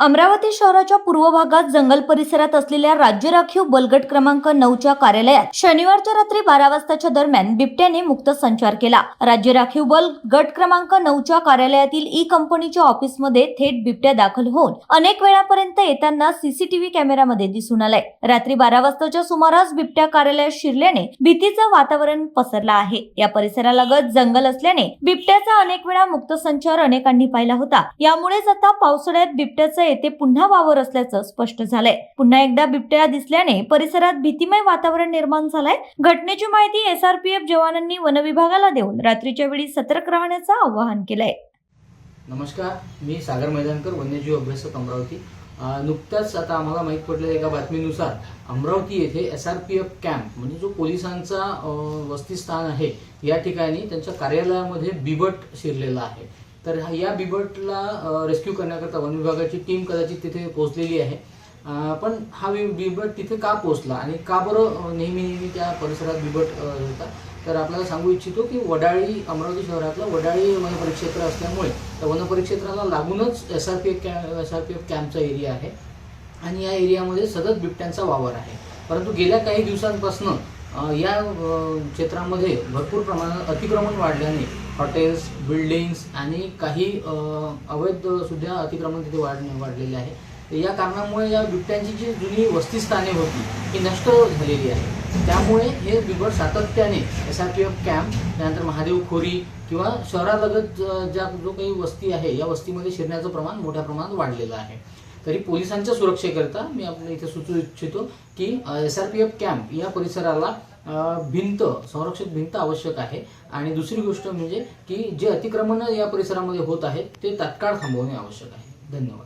अमरावती शहराच्या पूर्व भागात जंगल परिसरात असलेल्या राज्य राखीव बलगट क्रमांक नऊच्या कार्यालयात शनिवारच्या रात्री बारा वाजताच्या दरम्यान बिबट्याने मुक्त संचार केला. राज्य राखीव बल गट क्रमांक नऊच्या कार्यालयातील ई कंपनीच्या ऑफिसमध्ये थेट बिबट्या दाखल होऊन अनेक वेळापर्यंत येताना सीसीटीव्ही कॅमेरामध्ये दिसून आलाय. रात्री बारा वाजताच्या सुमारास बिबट्या कार्यालयात शिरल्याने भीतीचं वातावरण पसरलं आहे. या परिसरालगत जंगल असल्याने बिबट्याचा अनेक वेळा मुक्त संचार अनेकांनी पाहिला होता. यामुळेच आता पावसाळ्यात बिबट्याचं येथे पुन्हा वावर असल्याचं स्पष्ट झालंय. पुन्हा एकदा बिबट्या दिसल्याने परिसरात भीतीमय वातावरण निर्माण झालंय. घटनेची माहिती एसआरपीएफ जवानांनी वनविभागाला देऊन रात्रीच्या वेळी सतर्क राहण्याचं आवाहन केलंय. नमस्कार मी सागर मैदानकर वन्यजीव अभ्यासक अमरावती. नुकत्याच आता आम्हाला माहीत पडलेल्या एका बातमीनुसार अमरावती येथे S R P F camp म्हणजे जो पोलिसांचा अ, वसतिस्थान आहे या ठिकाणी त्यांच्या कार्यालयामध्ये बिबट शिरलेला आहे. तर हा- या बिबटला रेस्क्यू करण्याकरता वन विभागाची टीम कदाचित तिथे पोहोचलेली आहे. पण हा बिबट तिथे का पोहोचला आणि का बरं नेहमी नेहमी त्या परिसरात बिबट होता? तर आपल्याला सांगू इच्छितो की वडाळी अमरावती शहरातलं वडाळी वनपरिक्षेत्र असल्यामुळे त्या वनपरिक्षेत्राला लागूनच S R P F camp S R P F कॅम्पचा area आहे. आणि या एरियामध्ये सतत बिबट्यांचा वावर आहे. परंतु गेल्या काही दिवसांपासून या क्षेत्रामध्ये भरपूर प्रमाणात अतिक्रमण वाढल्याने हॉटेल्स बिल्डिंग्स आणि काही अवैधसुद्धा अवैध सुद्धा अतिक्रमण तिथे वाढ वाढलेले आहे. या कारणामुळे या बिबट्यांची जी जुनी वस्तीस्थाने होती ही नष्ट झालेली आहे. त्यामुळे हे बिबट सातत्याने S R P F camp त्यानंतर महादेव खोरी किंवा शहरालगत ज्या जो काही वस्ती आहे या वस्तीमध्ये शिरण्याचं प्रमाण मोठ्या प्रमाणात वाढलेलं आहे. तरी पोलिसांच्या सुरक्षेकरता मी आपल्या इथे सुचू इच्छितो की S R P F camp या परिसराला भिंत संरक्षित भिंत आवश्यक आहे. आणि दुसरी गोष्ट म्हणजे की जे अतिक्रमण या परिसरामध्ये होत आहेत ते तात्काळ थांबवणे आवश्यक आहे. धन्यवाद.